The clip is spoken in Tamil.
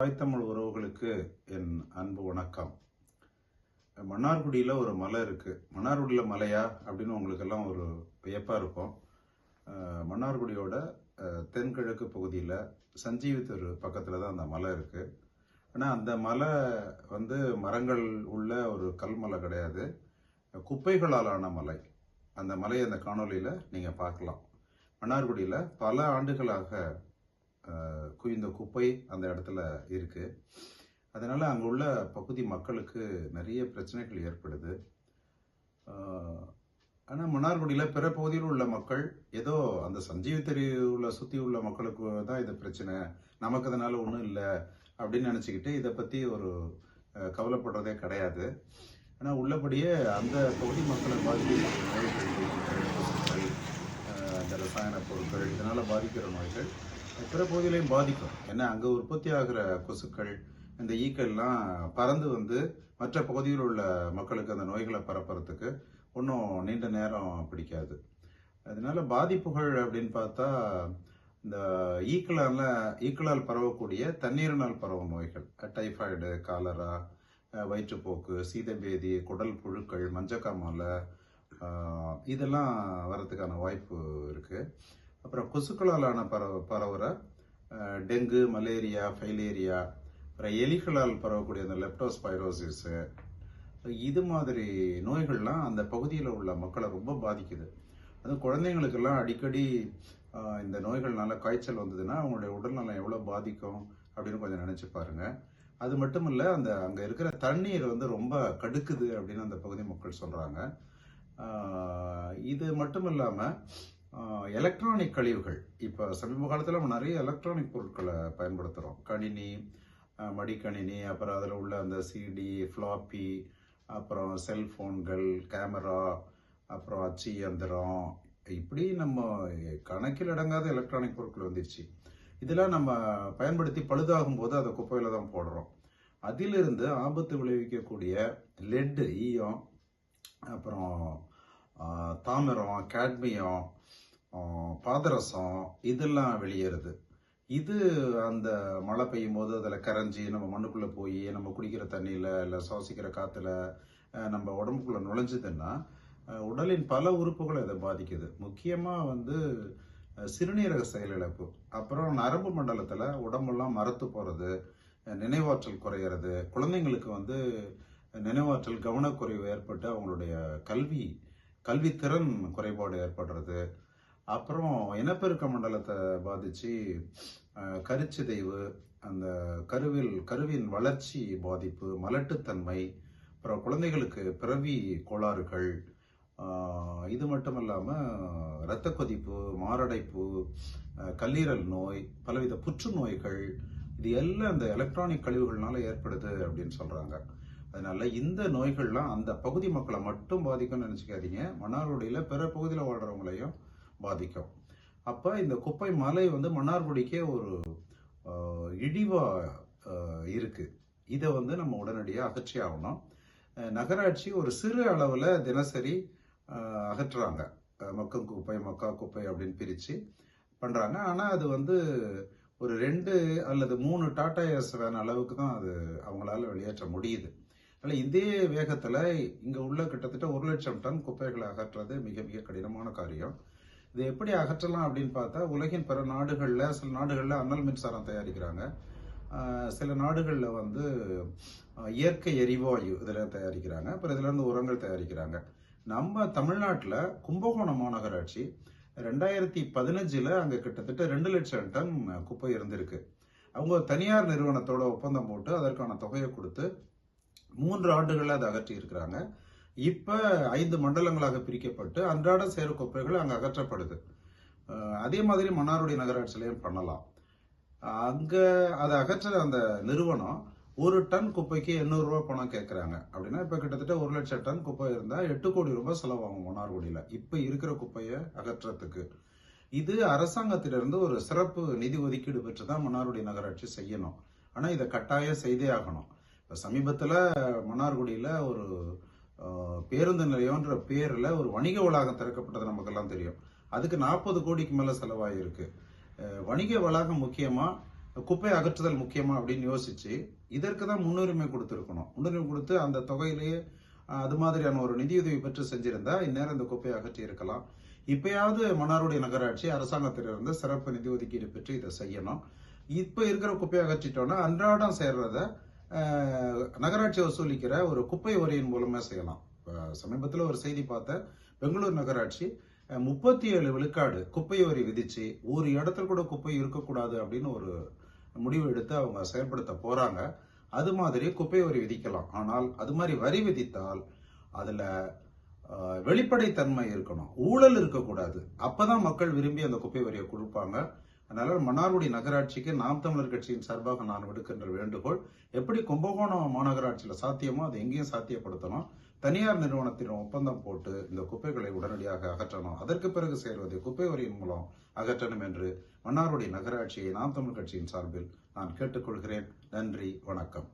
தாய்த்தமிழ் உறவுகளுக்கு என் அன்பு வணக்கம். மன்னார்குடியில் ஒரு மலை இருக்குது மன்னார்குடியில் மலையா? அப்படின்னு உங்களுக்கெல்லாம் ஒரு வியப்பாக இருக்கும். மன்னார்குடியோட தென்கிழக்கு பகுதியில் சஞ்சீவித்தூர் பக்கத்தில் தான் அந்த மலை இருக்குது ஆனால் அந்த மலை வந்து மரங்கள் உள்ள ஒரு கல்மலை கிடையாது. குப்பைகளால் ஆன மலை. அந்த மலையை அந்த காணொளியில் நீங்கள் பார்க்கலாம். மன்னார்குடியில் பல ஆண்டுகளாக குவிந்த குப்பை அந்த இடத்துல இருக்குது அதனால் அங்கே உள்ள பகுதி மக்களுக்கு நிறைய பிரச்சனைகள் ஏற்படுது. ஆனால் மன்னார்குடியில் பிற பகுதியில் உள்ள மக்கள் ஏதோ அந்த சஞ்சீவி தெருவில் சுற்றி உள்ள மக்களுக்கு தான் இது பிரச்சனை. நமக்கு அதனால் ஒன்றும் இல்லை அப்படின்னு நினச்சிக்கிட்டு இதை பற்றி ஒரு கவலைப்படுறதே கிடையாது. ஆனால் உள்ளபடியே அந்த பகுதி மக்களை பாதிக்கிற நோய்கள் இந்த ரசாயன பொருட்கள் இதனால் பாதிக்கிற நோய்கள் பிற பகுதிகளையும் பாதிக்கும். ஏன்னா அங்கே உற்பத்தி ஆகிற கொசுக்கள் இந்த ஈக்கள்லாம் பறந்து வந்து மற்ற பகுதியில் உள்ள மக்களுக்கு அந்த நோய்களை பரப்புறதுக்கு ஒன்றும் நீண்ட நேரம் பிடிக்காது. அதனால பாதிப்புகள் அப்படின்னு பார்த்தா இந்த ஈக்களால் ஈக்களால் பரவக்கூடிய தண்ணீரினால் பரவும் நோய்கள். டைஃபாய்டு காலரா வயிற்றுப்போக்கு சீதபேதி குடல் புழுக்கள் மஞ்சக்காமலை இதெல்லாம் வரத்துக்கான வாய்ப்பு இருக்குது அப்புறம் கொசுக்களாலான பரவ பரவுற டெங்கு மலேரியா ஃபைலேரியா அப்புறம் எலிகளால் பரவக்கூடிய அந்த லெப்டோஸ்பைரோசிஸு இது மாதிரி நோய்கள்லாம் அந்த பகுதியில் உள்ள மக்களை ரொம்ப பாதிக்குது. அது குழந்தைங்களுக்கெல்லாம் அடிக்கடி இந்த நோய்கள்னால காய்ச்சல் வந்ததுன்னா அவங்களுடைய உடல்நலம் எவ்வளோ பாதிக்கும் அப்படின்னு கொஞ்சம் நினச்சி பாருங்க. அது மட்டும் இல்லை அந்த அங்கே இருக்கிற தண்ணீர் வந்து ரொம்ப கடுக்குது அப்படின்னு அந்த பகுதி மக்கள் சொல்கிறாங்க இது மட்டும் இல்லாமல் எலக்ட்ரானிக் கழிவுகள். இப்போ சமீப காலத்தில் நம்ம நிறைய எலக்ட்ரானிக் பொருட்களை பயன்படுத்துகிறோம் கணினி மடிக்கணினி அப்புறம் அதில் உள்ள அந்த சிடி ஃப்ளாப்பி அப்புறம் செல்ஃபோன்கள் கேமரா அப்புறம் அச்சு இயந்திரம். இப்படி நம்ம கணக்கில் அடங்காத எலக்ட்ரானிக் பொருட்கள் வந்துருச்சு. இதெல்லாம் நம்ம பயன்படுத்தி பழுதாகும் போது அதை குப்பையில் தான் போடுறோம். அதிலிருந்து ஆபத்து விளைவிக்கக்கூடிய லெட்டு ஈயம் அப்புறம் தாமிரம் கேட்மியம் பாதரசம் இதெல்லாம் வெளியேறுது. இது அந்த மழை பெய்யும் போது அதில் கரைஞ்சி நம்ம மண்ணுக்குள்ளே போய் நம்ம குடிக்கிற தண்ணியில் இல்லை சுவாசிக்கிற காற்றுல நம்ம உடம்புக்குள்ளே நுழைஞ்சதுன்னா உடலின் பல உறுப்புகளை அதை பாதிக்குது. முக்கியமாக வந்து சிறுநீரக செயலிழப்பு அப்புறம் நரம்பு மண்டலத்தில் உடம்பெல்லாம் மரத்து போகிறது நினைவாற்றல் குறையிறது. குழந்தைங்களுக்கு வந்து நினைவாற்றல் கவனக்குறைவு ஏற்பட்டு அவங்களுடைய கல்வி கல்வித்திறன் குறைபாடு ஏற்படுறது. அப்புறம் இனப்பெருக்க மண்டலத்தை பாதிச்சு கருச்சிதைவு அந்த கருவில் கருவின் வளர்ச்சி பாதிப்பு மலட்டுத்தன்மை அப்புறம் குழந்தைகளுக்கு பிறவி கோளாறுகள் இது மட்டும் இல்லாமல் இரத்த கொதிப்பு மாரடைப்பு கல்லீரல் நோய் பலவித புற்றுநோய்கள் இது எல்லாம் இந்த எலக்ட்ரானிக் கழிவுகள்னால ஏற்படுது அப்படின்னு சொல்றாங்க. அதனால இந்த நோய்கள்லாம் அந்த பகுதி மக்களை மட்டும் பாதிக்கும்னு நினைச்சுக்காதீங்க. மன்னார்குடியில பிற பகுதியில் வாழ்றவங்களையும் பாதிக்கும். அப்போ இந்த குப்பை மலை வந்து மன்னார்குடிக்கே ஒரு ஆஹ், இழிவா இருக்கு. இதை வந்து நம்ம உடனடியாக அகற்றி ஆகணும். நகராட்சி ஒரு சிறு அளவில் தினசரி அகற்றுறாங்க. மக்கும் குப்பை மக்கா குப்பை அப்படின்னு பிரித்து பண்ணுறாங்க ஆனால் அது வந்து ஒரு ரெண்டு அல்லது மூணு டாடா ஏஸ் வேன அளவுக்கு தான் அது அவங்களால வெளியேற்ற முடியுது. அதனால் இதே வேகத்தில் இங்கே உள்ள கிட்டத்தட்ட ஒரு லட்சம் டன் குப்பைகளை அகற்றுறது மிக மிக கடினமான காரியம். இது எப்படி அகற்றலாம் அப்படின்னு பார்த்தா உலகின் பிற நாடுகளில் சில நாடுகளில் அனல் மின்சாரம் தயாரிக்கிறாங்க. சில நாடுகளில் வந்து இயற்கை எரிவாயு இதில் தயாரிக்கிறாங்க. அப்புறம் இதிலேருந்து உரங்கள் தயாரிக்கிறாங்க. நம்ம தமிழ்நாட்டில் கும்பகோணம் மாநகராட்சி ரெண்டாயிரத்தி பதினஞ்சில் அங்கே கிட்டத்தட்ட ரெண்டு லட்சம் டன் குப்பை இருந்திருக்கு. அவங்க தனியார் நிறுவனத்தோட ஒப்பந்தம் போட்டு அதற்கான தொகையை கொடுத்து மூன்று ஆண்டுகளில் அதை அகற்றி இருக்கிறாங்க இப்போ ஐந்து மண்டலங்களாக பிரிக்கப்பட்டு அன்றாட சேரு குப்பைகள் அங்கே அகற்றப்படுது. அதே மாதிரி மன்னார்குடி நகராட்சியிலையும் பண்ணலாம். அங்கே அதை அகற்ற அந்த நிறுவனம் ஒரு டன் குப்பைக்கு எண்ணூறு ரூபாய் பணம் கேட்குறாங்க அப்படின்னா இப்போ கிட்டத்தட்ட ஒரு லட்சம் டன் குப்பை இருந்தால் எட்டு கோடி ரூபாய் செலவாகும் மன்னார்குடியில். இப்போ இருக்கிற குப்பையை அகற்றத்துக்கு. இது அரசாங்கத்திலிருந்து ஒரு சிறப்பு நிதி ஒதுக்கீடு பெற்று தான் மன்னார்குடி நகராட்சி செய்யணும். ஆனால் இதை கட்டாயம் செய்தே ஆகணும். இப்போ சமீபத்தில் மன்னார்குடியில் ஒரு பேருந்து நிலையம்ன்ற பேரில் ஒரு வணிக வளாகம் திறக்கப்பட்டது நமக்கெல்லாம் தெரியும். அதுக்கு நாற்பது கோடிக்கு மேலே செலவாகிருக்கு வணிக வளாகம் முக்கியமாக குப்பை அகற்றுதல் முக்கியமா அப்படின்னு யோசிச்சு இதற்கு தான் முன்னுரிமை கொடுத்துருக்கணும். முன்னுரிமை கொடுத்து அந்த தொகையிலேயே அது மாதிரியான ஒரு நிதியுதவி பெற்று செஞ்சிருந்தா இந்நேரம் இந்த குப்பையை அகற்றி இருக்கலாம். இப்பயாவது மன்னாருடைய நகராட்சி அரசாங்கத்திலிருந்து சிறப்பு நிதி ஒதுக்கீடு பெற்று இதை செய்யணும். இப்போ இருக்கிற குப்பையை அகற்றிட்டோம்னா அன்றாடம் சேர்றதை நகராட்சி வசூலிக்கிற ஒரு குப்பை வரியின் மூலமாக செய்யலாம். சமீபத்தில் ஒரு செய்தி பார்த்தேன். பெங்களூர் நகராட்சி முப்பத்தி ஏழு விழுக்காடு குப்பை வரி விதிச்சு ஒரு இடத்துல கூட குப்பை இருக்கக்கூடாது அப்படின்னு ஒரு முடிவு எடுத்து அவங்க செயல்படுத்த போறாங்க. அது மாதிரி குப்பை வரி விதிக்கலாம். ஆனால் அது மாதிரி வரி விதித்தால் அதுல வெளிப்படைத்தன்மை இருக்கணும். ஊழல் இருக்கக்கூடாது. அப்பதான் மக்கள் விரும்பி அந்த குப்பை வரியை கொடுப்பாங்க. அதனால மன்னார்குடி நகராட்சிக்கு நாம் தமிழர் கட்சியின் சார்பாக நான் விடுக்கின்ற வேண்டுகோள் எப்படி கும்பகோணம் மாநகராட்சியில் சாத்தியமோ அதை எங்கேயும் சாத்தியப்படுத்தணும் தனியார் நிறுவனத்தின் ஒப்பந்தம் போட்டு இந்த குப்பைகளை உடனடியாக அகற்றணும் அதற்கு பிறகு சேர்வதை குப்பை வரியின் மூலம் அகற்றணும் என்று மன்னார்குடி நகராட்சியை நாம் தமிழ் கட்சியின் சார்பில் நான் கேட்டுக்கொள்கிறேன். நன்றி வணக்கம்.